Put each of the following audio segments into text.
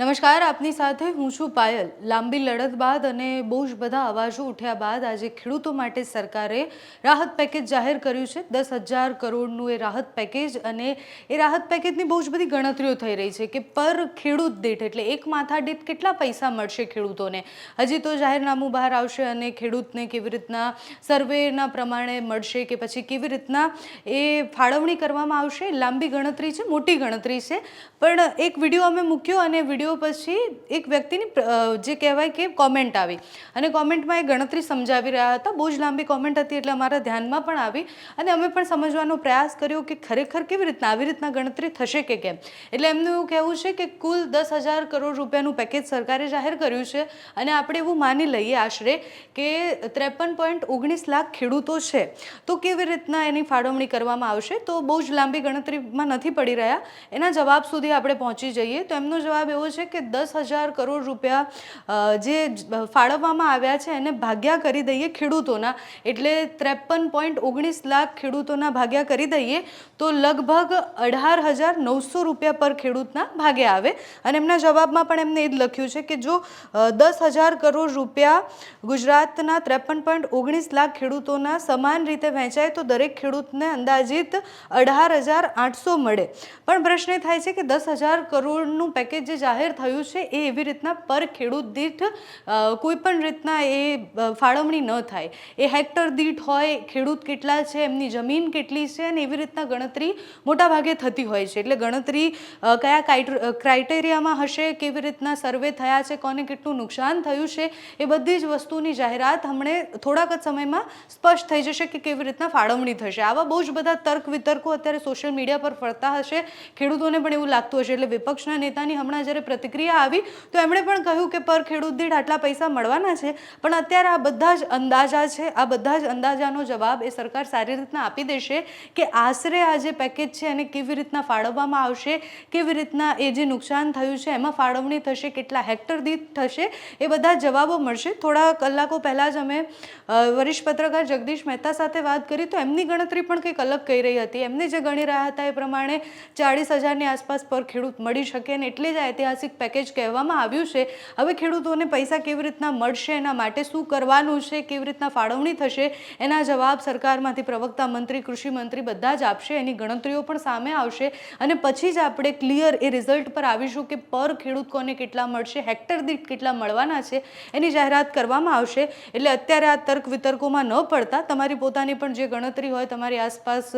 નમસ્કાર, આપની સાથે હું છું પાયલ. લાંબી લડત બાદ અને બહુ જ બધા અવાજો ઉઠ્યા બાદ આજે ખેડૂતો માટે સરકારે રાહત પેકેજ જાહેર કર્યું છે. દસ હજાર કરોડનું એ રાહત પેકેજ અને એ રાહત પેકેજની બહુ જ બધી ગણતરીઓ થઈ રહી છે કે પર ખેડૂત દીઠ એટલે એક માથા દીઠ કેટલા પૈસા મળશે ખેડૂતોને? હજી તો જાહેરનામું બહાર આવશે અને ખેડૂતને કેવી રીતના સર્વેના પ્રમાણે મળશે કે પછી કેવી રીતના એ ફાળવણી કરવામાં આવશે? લાંબી ગણતરી છે, મોટી ગણતરી છે. પણ એક વીડિયો અમે મૂક્યો અને વીડિયો પછી એક વ્યક્તિની જે કહેવાય કે કોમેન્ટ આવી. અને કોમેન્ટમાં એ ગણતરી સમજાવી રહ્યા હતા. બહુ જ લાંબી કોમેન્ટ હતી એટલે અમારા ધ્યાનમાં પણ આવી. અને અમે પણ સમજવાનો પ્રયાસ કર્યો કે ખરેખર કેવી રીતના, આવી રીતના ગણતરી થશે કે કેમ. એટલે એમનું એવું કહેવું છે કે કુલ દસ હજાર કરોડ રૂપિયાનું પેકેજ સરકારે જાહેર કર્યું છે. અને આપણે એવું માની લઈએ આશરે કે ત્રેપન પોઈન્ટ ઓગણીસ લાખ ખેડૂતો છે. તો કેવી રીતના એની ફાળવણી કરવામાં આવશે? તો બહુ જ લાંબી ગણતરીમાં નથી પડી રહ્યા. એના જવાબ સુધી આપણે પહોંચી જઈએ. તો એમનો જવાબ એવો છે કે દસ હજાર કરોડ રૂપિયા જે ફાળવવામાં આવ્યા છે એને ભાગ્યા કરી દઈએ ખેડૂતોના. એટલે ત્રેપન પોઈન્ટ ઓગણીસ લાખ ખેડૂતોના ભાગ્યા કરી દઈએ તો લગભગ અઢાર હજાર નવસો રૂપિયા પર ખેડૂતના ભાગે આવે. અને એમના જવાબમાં પણ એમને એ જ લખ્યું છે કે જો દસ હજાર કરોડ રૂપિયા ગુજરાતના ત્રેપન પોઈન્ટ ઓગણીસ લાખ ખેડૂતોના સમાન રીતે વહેંચાય તો દરેક ખેડૂતને અંદાજિત અઢાર હજાર આઠસો મળે. પણ પ્રશ્ન એ થાય છે કે દસ હજાર કરોડનું પેકેજ જે જાહેર થયું છે એ એવી રીતના પર ખેડૂત દીઠ અ, કોઈ પણ રીતના એ ફાળવણી ન થાય. એ હેક્ટર દીઠ હોય ખેડૂત કેટલા છે એમની જમીન કેટલી છે અને એવી રીતના ગણતરી મોટા ભાગે થતી હોય છે. એટલે ગણતરી કયા ક્રાઇટેરિયામાં હશે કેવી રીતના સર્વે થયા છે કોને કેટલું નુકસાન થયું છે એ બધી જ વસ્તુની જાહેરાત હમણે થોડાક જ સમયમાં સ્પષ્ટ થઈ જશે કે કેવી રીતના ફાળવણી થશે. આવા બહુ જ બધા તર્ક વિતર્કો અત્યારે સોશિયલ મીડિયા પર ફરતા હશે. ખેડૂતોને પણ એવું લાગતું હશે. એટલે વિપક્ષના નેતાની હમણાં જ્યારે પ્રતિક્રિયા આવી, તો એમણે પણ કહ્યું કે પર ખેડૂત દીઠ આટલા પૈસા મળવાના છે, પણ અત્યારે આ બધા જ અંદાજા છે, આ બધા જ અંદાજાનો જવાબ એ સરકાર સારી રીતના આપી દેશે કે આશરે આ જે પેકેજ છે એને કેવી રીતના ફાળવવામાં આવશે, કેવી રીતના એ જે નુકસાન થયું છે એમાં ફાળવણી થશે, કેટલા હેક્ટર દીઠ થશે, એ બધા જવાબો મળશે. થોડા કલાકો પહેલાં જ અમે વરિષ્ઠ પત્રકાર જગદીશ મહેતા સાથે વાત કરી, તો એમની ગણતરી પણ કંઈક અલગ કહી રહી હતી. એમને જે ગણી રહ્યા હતા એ પ્રમાણે ચાળીસ હજારની આસપાસ પર ખેડૂત મળી શકે અને એટલે જ આ ઐતિહાસિક પેકેજ કહેવામાં આવ્યું છે. હવે ખેડૂતોને પૈસા કેવી રીતના મળશે, એના માટે શું કરવાનું છે, કેવી રીતના ફાળવણી થશે, એના જવાબ સરકારમાંથી પ્રવક્તા મંત્રી, કૃષિ મંત્રી બધા જ આપશે. એની ગણતરીઓ પણ સામે આવશે. અને પછી જ આપણે ક્લિયર એ રિઝલ્ટ પર આવીશું કે પર ખેડૂત કોને કેટલા મળશે, હેક્ટર દીઠ કેટલા મળવાના છે, એની જાહેરાત કરવામાં આવશે. એટલે અત્યારે આ તર્ક વિતર્કોમાં ન પડતા. તમારી પોતાની પણ જે ગણતરી હોય, તમારી આસપાસ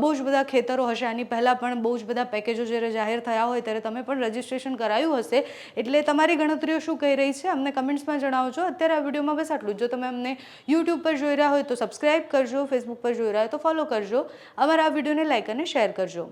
બહુ જ બધા ખેતરો હશે. આની પહેલાં પણ બહુ જ બધા પેકેજો જ્યારે જાહેર થયા હોય, ત્યારે તમે પણ રજીસ્ટ્રેશન કરાયું હશે. એટલે તમારી ગણતરીઓ શું કહી રહી છે, અમને કમેન્ટ્સમાં જણાવજો. અત્યારે આ વિડીયોમાં બસ આટલું જ. તમે અમને યુટ્યુબ પર જોઈ રહ્યા હોય તો સબસ્ક્રાઇબ કરજો ફેસબુક પર જોઈ રહ્યા હોય તો ફોલો કરજો. અમારા આ વિડીયોને લાઇક અને શેર કરજો.